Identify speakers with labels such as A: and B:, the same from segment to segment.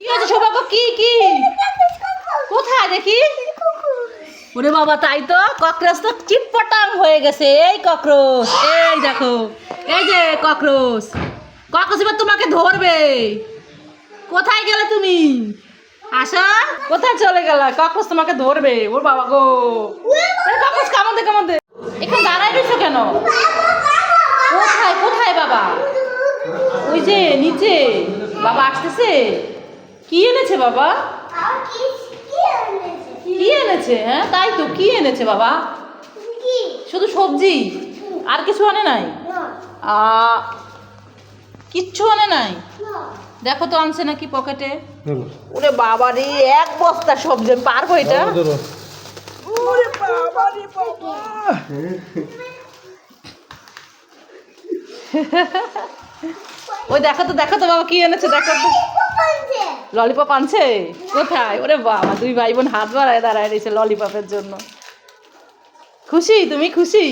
A: কি কি কোথায় দেখি? ওরে বাবা, তাই তো ককরোচ তো চিটপটাং হয়ে গেছে। এই ককরোচ, এই দেখো, এই যে ককরোচ। ককরোচ এবার তোমাকে ধরবে। কোথায় গেলে তুমি? আসো কোথায় চলে গেল? ককরোচ তোমাকে ধরবে। ওর বাবা গো। ককরোচ, কামড় দে এখানে দাঁড়াই রয়েছো কেন? কোথায় কোথায় বাবা? ওই যে নিচে। বাবা আসতেছে? কি এনেছে বাবা? কি এনেছে? হ্যাঁ তাই তো কি এনেছে বাবা? শুধু সবজি? আর কিছু আনে নাই? কিচ্ছু আনে নাই? দেখো তো আনছে নাকি পকেটে। ওরে বাবা রে এক বস্তা সবজি আমি পারব এটা? ওরে বাবা রে বাবা। ওই দেখো তো দেখো তো বাবা কি এনেছে দেখো তো। ললিপপ আনছে? কোথায়? ওরে বাবা দুই ভাই বোন হাত বাড়ায় দাঁড়ায় রয়েছে ললিপপের জন্য। খুশি? তুমি খুশি?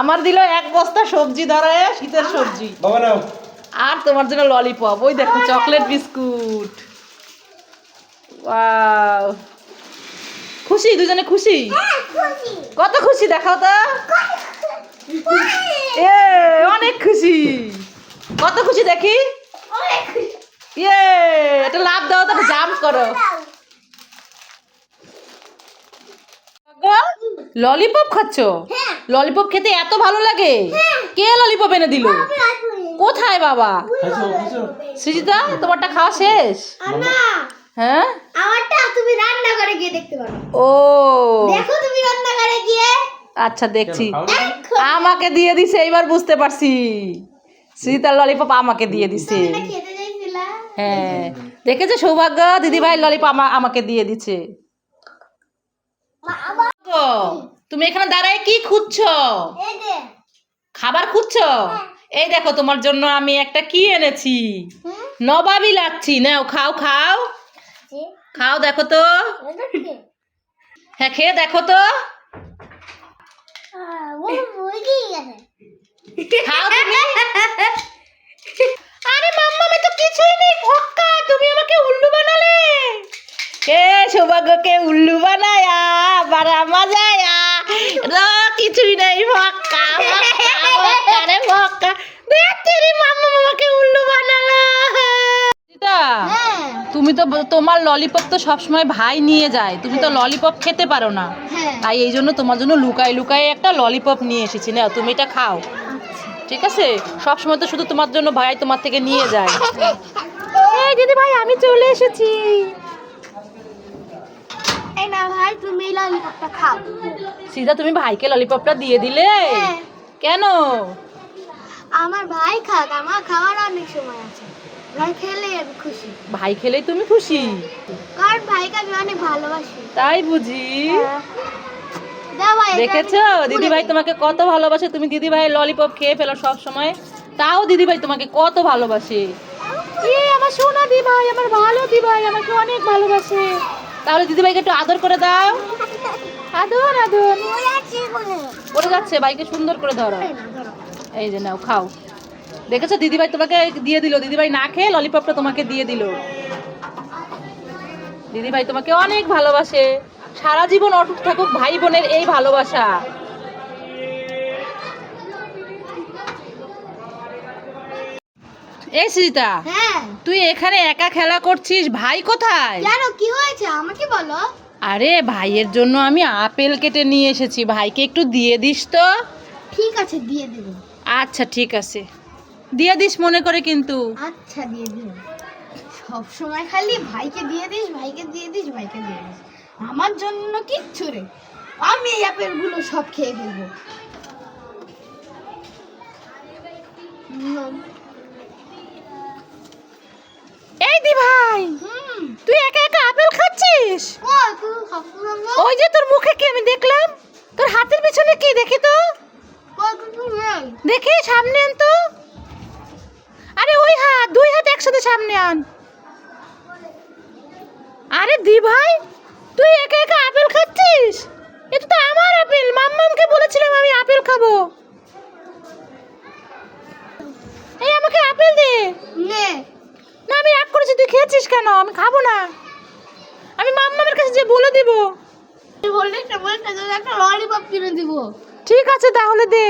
A: আমার দিল এক বস্তা সবজি ধরায় শীতের সবজি।
B: বাবা
A: আর তোমার জন্য ললিপপ। ওই দেখো চকলেট বিস্কুট। ওয়াও। খুশি? দুজনে খুশি? কত খুশি দেখাও তো। এ অনেক খুশি। কত খুশি দেখি? ইয়ে এটা লাভ দাও তো জাম্প করো। ললিপপ খাচ্ছ? ললিপপ খেতে এত ভালো লাগে? কে ললিপপ এনে দিল? কোথায় বাবা? সৃজিতা তোমারটা খাওয়া শেষ? হ্যাঁ?
C: আমারটা তুমি রান্না গিয়ে দেখতে পারো।
A: ও।
C: দেখো তুমি রান্না গিয়ে।
A: আচ্ছা দেখছি। আমাকে দিয়ে দিছে এইবার বুঝতে পারছি। সৃজিতার ললিপপ আমাকে দিয়ে দিছে। হ্যাঁ। দেখেছ সৌভাগ্য? দিদি ভাই ললিপপ আমাকে দিয়ে দিচ্ছে গো, তুমি এখানে দাঁড়ায় কি খুঁজছো? খাবার খুঁজছো? এই দেখো তোমার জন্য আমি একটা কি এনেছি? নবাবি লাচ্ছি। নাও খাও খাও। খাও দেখো তো। হ্যাঁ খেয়ে দেখো তো। খাও তুমি আরে মাম্মা আমি তো কিছুই নেই ভক্কা তুমি আমাকে উল্লু বানালে। কে সৌভাগ্যকে উল্লু বানায়া বারা মজায়া র কিছুই নেই ফক্কা। তুমি তো তোমার ললিপপ তো সবসময় ভাই নিয়ে যায়। তুমি তো ললিপপ খেতে পারো না।
C: হ্যাঁ।
A: তাই এই জন্য তোমার জন্য লুকায় লুকাই একটা ললিপপ নিয়ে এসেছি। না তুমি এটা খাও। ঠিক আছে? সবসময় তো শুধু তোমার জন্য ভাই তোমার থেকে নিয়ে যায়। এই দিদি ভাই আমি চলে এসেছি।
C: এই না ভাই তুমি ললিপপটা খাও।
A: তুমি ভাইকে ললিপপটা দিয়ে দিলে?
C: হ্যাঁ।
A: কেন?
C: আমার ভাই খাক আমার খাওয়ার অনেক সময় আছে। ভাই খেলে আমি খুশি।
A: ভাই খেলেই তুমি খুশি?
C: কারণ ভাইকে আমি অনেক ভালোবাসি।
A: তাই বুঝি।
C: ভাই
A: দেখেছ? দিদি ভাই তোমাকে কত ভালোবাসে। তুমি দিদি ভাই ললিপপ খেয়ে ফেলো সব সময় তাও দিদি ভাই তোমাকে কত ভালোবাসে। আমার সোনা দি ভাই আমার ভালো দি ভাই আমাকে অনেক ভালোবাসে। তাহলে দিদি ভাইকে একটু আদর করে দাও। আদর আদর। পড়ে যাচ্ছে ভাইকে সুন্দর করে ধরো।
C: এই না, ধরো।
A: এই যে নাও খাও। দেখেছ? দিদি ভাই তোমাকে দিয়ে দিল। দিদি ভাই না খেয়ে ললিপপটা তোমাকে দিয়ে দিল। দিদি ভাই তোমাকে অনেক ভালোবাসে। সারা জীবন অটুট থাকুক ভাই বোনের এই ভালোবাসা। এই
C: হ্যাঁ।
A: তুই এখানে একা খেলা করছিস? ভাই কোথায়?
C: জানো কি হয়েছে? আমাকে বলো।
A: আরে ভাইয়ের জন্য আমি আপেল কেটে নিয়ে এসেছি। ভাইকে একটু দিয়ে দিস তো।
C: ঠিক আছে দিয়ে দেব।
A: আচ্ছা ঠিক আছে। দিয়ে দিস মনে করে কিন্তু।
C: আচ্ছা দিয়ে দেব সব সময় খালি ভাইকে দিয়ে দিস ভাইকে দিয়ে দিস ভাইকে দিয়ে দিস। আমার জন্য কিচ্ছু রে আমি এই আপেলগুলো সব খেয়ে ফেলব।
A: এই দি ভাই
C: হুম।
A: তুই একা একা আপেল খাচ্ছিস?
C: ও তুই সবসময় নে।
A: না আমি রাগ করেছি তুই খেয়েছিস কেন? আমি খাব না। আমি মাম্মামের কাছে যে বলে দিব।
C: বললি একটা ললিপপ কিনে দিব।
A: ঠিক আছে তাহলে দে।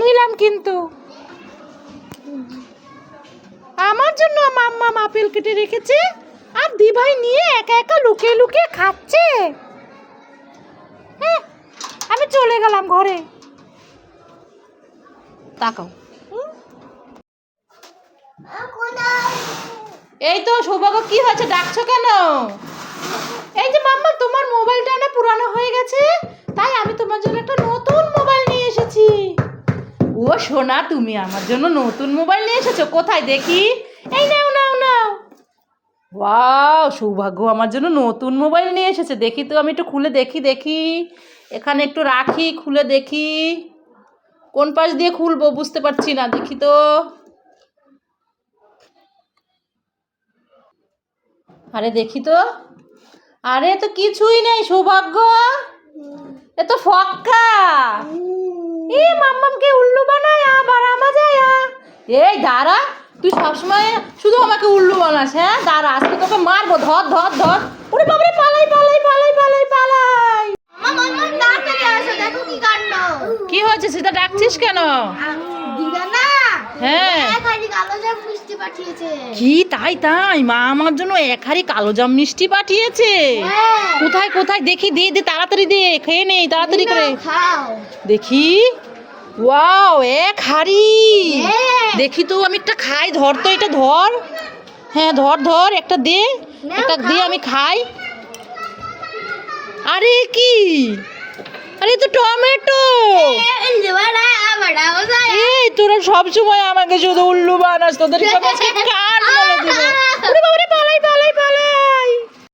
A: নিলাম কিন্তু। আমার জন্য মাম্মা আপেল কেটে রেখেছে আর দিভাই নিয়ে একা একা লুকিয়ে লুকিয়ে খাচ্ছে। আমি চলে গেলাম ঘরে। তাকাও। এই তো সৌভাগ্য, কি হয়েছে? ডাকছো কেন? এই যে মাম্মা, তোমার মোবাইলটা না পুরানো হয়ে গেছে? তাই আমি তোমার জন্য একটা নতুন মোবাইল নিয়ে এসেছি। ও সোনা, তুমি আমার জন্য নতুন মোবাইল নিয়ে এসেছ। কোথায় দেখি? এই নাও নাও নাও। ওয়াও, সৌভাগ্য, আমার জন্য নতুন মোবাইল নিয়ে এসেছে। দেখি তো, আমি একটু খুলে দেখি দেখি। এখানে একটু রাখি, খুলে দেখি। কোন পাশ দিয়ে খুলবো, বুঝতে পারছি না, দেখি তো। আরে দেখি তো। আরে তো কিছুই নেই সৌভাগ্য। এ তো ফক্কা। এ মাম্মামকে উল্লু বানায় বাড়া মাজায়া এই দাঁড়া তুই সবসময় শুধু আমাকে উল্লু বানাস হ্যাঁ? দাঁড়া আজকে তোকে মারবো ধর ধর ধর। ওরে বাবারে পালাই পালাই পালাই পালাই পালাই।
C: কি
A: হয়েছে সেটা ডাকছিস কেন? হ্যাঁ।
C: এক কালো জাম মিষ্টি পাঠিয়েছে।
A: কি? তাই তাই? মা আমার জন্য এক হাড়ি কালো জাম মিষ্টি পাঠিয়েছে।
C: হ্যাঁ।
A: কোথায় কোথায়? দেখি দে দে তাড়াতাড়ি দে খেয়ে নেই তাড়াতাড়ি করে। দেখি। ওয়াও এক হাড়ি।
C: হ্যাঁ।
A: দেখি তো আমি একটা খাই ধর তো এটা ধর। হ্যাঁ ধর ধর একটা দে একটা দে আমি খাই। আরে কি? আরে তো টমেটো।
C: এই
A: তোরা সব সময় আমাকে শুধু উল্লু বানাস তোদের আজকে কান বলে দেবো। ওরে বাবারে পালাই পালাই পালাই।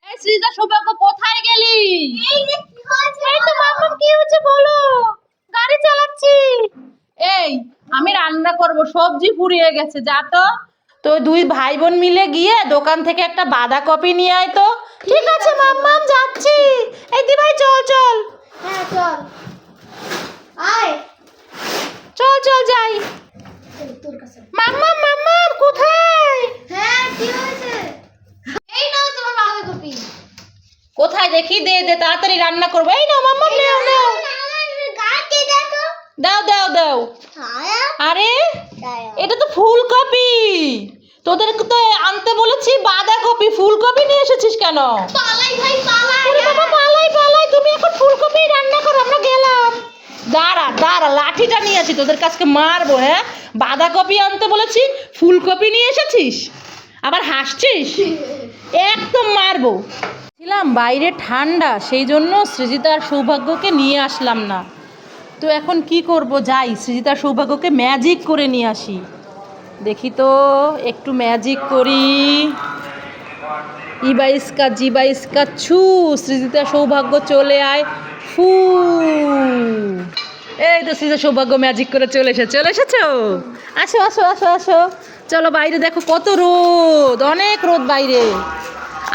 A: এই সৃজা সৌভাগ্য কোথায় গেলি?
C: এই যে কি হয়েছে?
A: এই তো মাম্মাম কি হচ্ছে বলো? গাড়ি চালাচ্ছি। এই আমি রান্না করব সবজি ফুরিয়ে গেছে যা তো। তো দুই ভাই বোন মিলে গিয়ে দোকান থেকে একটা বাঁধাকপি নিয়ে আয় তো। ঠিক আছে মাম্মাম যাচ্ছি। এই দি ভাই চল চল।
C: চল। আয়।
A: চল চল যাই।
C: এই, তোর কাছে।
A: মাম্মাম মাম্মাম কোথায়?
C: হ্যাঁ কি হয়েছে? এই নাও তোমার
A: কোথায় দেখি? দে দে তাড়াতাড়ি রান্না করব। এই নাও মাম্মাম নাও নাও দাও দাও দাও আরে এটা তো ফুলকপি। তোদেরকে তো আনতে বলেছি বাঁধাকপি। ফুলকপি নিয়ে এসেছিস কেন?
C: পালাই ভাই পালাই
A: পালাই তুমি এখন ফুলকপি রান্না করো আমরা গেলাম দাঁড়া দাঁড়া লাঠিটা নিয়ে আছি, তোদের কাছকে মারবো হ্যাঁ? বাঁধাকপি আনতে বলেছি, ফুলকপি নিয়ে এসেছিস? আবার হাসছিস? একদম মারবো। ছিলাম বাইরে ঠান্ডা, সেই জন্য সৃজিতার সৌভাগ্যকে নিয়ে আসলাম না। তো এখন কি করব, যাই, সৃজিতার সৌভাগ্যকে ম্যাজিক করে নিয়ে আসি। দেখি তো, একটু ম্যাজিক করি। ইবাইসকা, জিবাইসকা, ছু সৃজিতা সৌভাগ্য চলে আয়। ফু। এই তো সৃজিতা সৌভাগ্য ম্যাজিক করে চলে এসে চলে এসেছ? আসো আসো আসো আসো। চলো বাইরে দেখো কত রোদ অনেক রোদ বাইরে।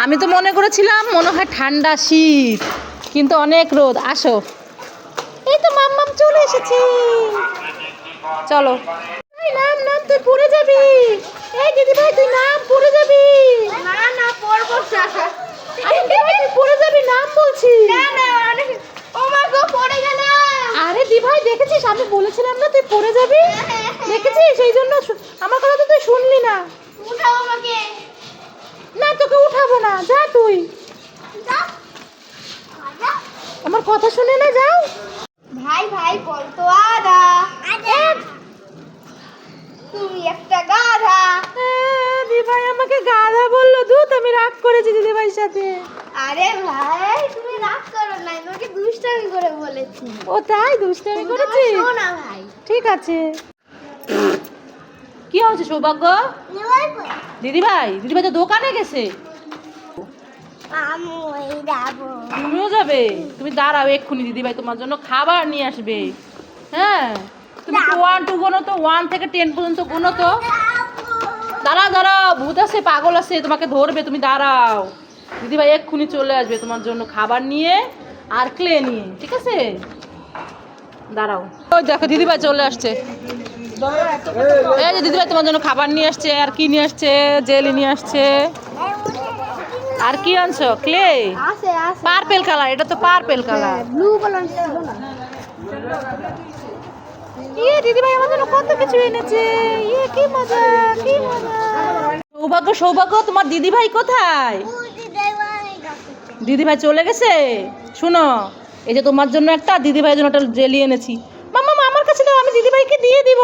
A: আমি তো মনে করেছিলাম মনে হয় ঠান্ডা শীত কিন্তু অনেক রোদ। আসো। এই তো মাম্মাম চলে এসেছি। চলো। নাম নাম তুই পড়ে যাবি। এই দিদি ভাই তুই নাম পড়ে যাবি।
C: না না পড়ব
A: পড়ে যাবি নাম বলছি।
C: না না অনেক ও মা গো পড়ে গেলাম
A: আরে দি ভাই দেখেছিস? আমি বলেছিলাম না তুই পড়ে যাবি? দেখেছিস? সেই জন্য আমার কথা তো তুই শুনলি না।
C: উঠাও আমাকে।
A: না তোকে উঠাবো না। যা তুই। আমার কথা শুনে না যাও।
C: ভাই ভাই বলতো আদা। তুমি একটা গাধা।
A: হ্যাঁ, দি ভাই আমাকে গাধা বলল দুধ আমি রাগ করেছি দিদি ভাইয়ের সাথে।
C: আরে ভাই রাগ করো না তোমাকে দুষ্টামি করে বলেছি।
A: ও তাই দুষ্টামি করেছি?
C: ভাই।
A: ঠিক আছে। কি হয়েছে সৌভাগ্য? দিদি ভাই দিদি ভাই তো দোকানে গেছে। তুমিও যাবে? তুমি দাঁড়াও এক্ষুনি দিদি ভাই তোমার জন্য খাবার নিয়ে আসবে। হ্যাঁ? তুমি ওয়ান টু গোনো তো ওয়ান থেকে টেন পর্যন্ত গোনো তো দাঁড়াও দাঁড়াও ভূত আছে পাগল আছে তোমাকে ধরবে তুমি দাঁড়াও। দিদি ভাই এক্ষুনি চলে আসবে তোমার জন্য খাবার নিয়ে আর ক্লে নিয়ে ঠিক আছে? দাঁড়াও। ওই দেখো দিদি ভাই চলে আসছে। এই যে দিদিভাই তোমার জন্য খাবার নিয়ে আসছে আর কি নিয়ে আসছে? জেলি নিয়ে আসছে। আর কি আনছো? ক্লে? পার্পেল কালার এটা তো পার্পেল কালার।
C: ব্লু কালার
A: ইয়ে দিদিভাই আমার জন্য কত কিছু এনেছে। ইয়ে কি মজা কি মজা। সৌভাগ্য সৌভাগ্য তোমার দিদিভাই কোথায়? দিদিভাই চলে গেছে? শুনো, এই যে তোমার জন্য একটা দিদিভাইয়ের জন্য একটা জেলি এনেছি। মামা আমার কাছে দাও আমি দিদিভাইকে দিয়ে দিব।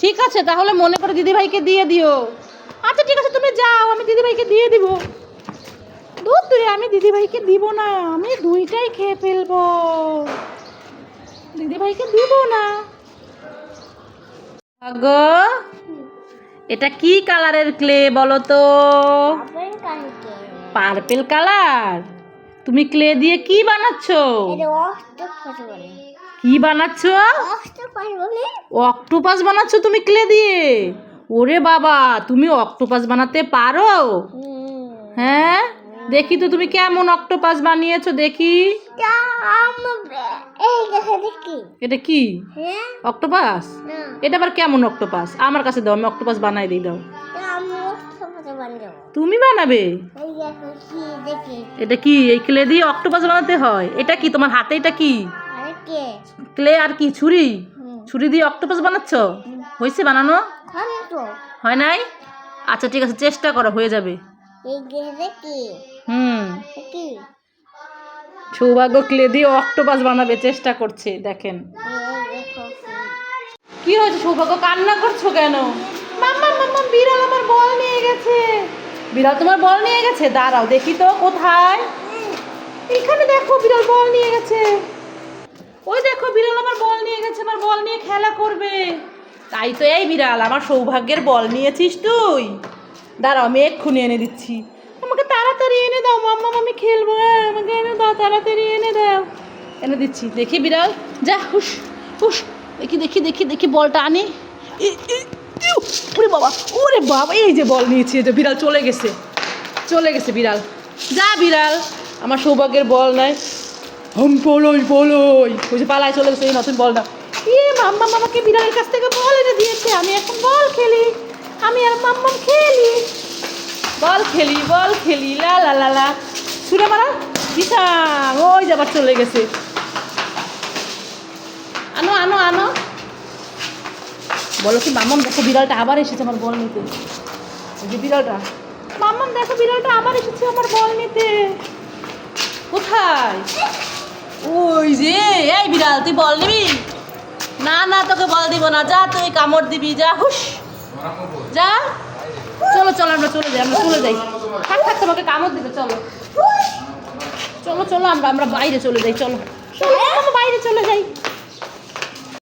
A: ঠিক আছে, তাহলে মনে করে দিদিভাইকে দিয়ে দিও। আচ্ছা ঠিক আছে, তুমি যাও, আমি দিদিভাইকে দিয়ে দিব। দুধ তুই, আমি দিদিভাইকে দিব না, আমি দুইটাই খেয়ে ফেলব। দিদিভাইকে দিব না। গো এটা কি কালারের ক্লে বলো তো? Purple colour. তুমি ক্লে দিয়ে কি বানাচ্ছ? কি বানাচ্ছ? অক্টোপাস বানাচ্ছ তুমি ক্লে দিয়ে? ওরে বাবা তুমি অক্টোপাস বানাতে পারো? হ্যাঁ? দেখি তো তুমি কেমন অক্টোপাস বানিয়েছো দেখি। এটা কি? অক্টোপাস? এটা আবার কেমন অক্টোপাস? আমার কাছে দাও আমি অক্টোপাস বানাই দিই দাও। তুমি বানাবে? এটা কি? এই ক্লে দিয়ে অক্টোপাস বানাতে হয়? এটা কি? তোমার হাতে এটা কি? ক্লে আর কি? ছুরি? ছুরি দিয়ে অক্টোপাস বানাচ্ছ? হয়েছে বানানো? হয় নাই? আচ্ছা ঠিক আছে চেষ্টা করো হয়ে যাবে। হুম। সৌভাগ্য ক্লে দিয়ে অক্টোপাস বানাবে চেষ্টা করছে দেখেন। কি হয়েছে সৌভাগ্য? কান্না করছ কেন? মাম্মা মাম্মা বিড়াল আমার বল নিয়ে গেছে। বিড়াল তোমার বল নিয়ে গেছে? দাঁড়াও, দেখি তো, কোথায়? এখানে দেখো, বিড়াল বল নিয়ে গেছে। ওই দেখো, বিড়াল আমার বল নিয়ে গেছে, আমার বল নিয়ে খেলা করবে। তাই তো এই বিড়াল, আমার সৌভাগ্যের বল নিয়েছিস তুই। দাঁড়াও, আমি এক্ষুনি এনে দিচ্ছি। আমাকে তাড়াতাড়ি এনে দাও, মাম্মা, আমি খেলব হ্যাঁ আমাকে এনে দাও, তাড়াতাড়ি এনে দাও। এনে দিচ্ছি, দেখি বিড়াল। যা হুস হুস দেখি দেখি দেখি দেখি, বলটা আনি। ওরে বাবা ওরে বাবা এই যে বল নিয়েছি এই যে বিড়াল চলে গেছে। চলে গেছে বিড়াল। যা বিড়াল আমার সৌভাগ্যের বল নাই। হম বলই বলই ওই যে পালায় চলে গেছে এই নতুন বলটা ইয়ে মাম্মা মামাকে বিড়ালের কাছ থেকে বল এনে দিয়েছে। আমি এখন বল খেলি। আমি আর মাম্মাম খেলি। বল খেলি বল খেলি লা লা লা লা। ছুড়ে মারা বিশাং ওই যাবার চলে গেছে। আনো আনো আনো। বলো কি মাম্মাম দেখো বিড়ালটা আবার এসেছে আমার বল নিতে। যে বিড়ালটা। মাম্মাম দেখো বিড়ালটা আবার এসেছে আমার বল নিতে। কোথায়? ওই যে, এই বিড়াল, তুই বল নিবি? না না, তোকে বল দিব না। যা, তুই কামড় দিবি, যা হুস যা। চলো চলো, আমরা চলে যাই, আমরা চলে যাই। থাক থাক, তোমাকে কামড় দিবে চলো। চলো চলো, আমরা আমরা বাইরে চলে যাই, চলো। বাইরে চলে যাই।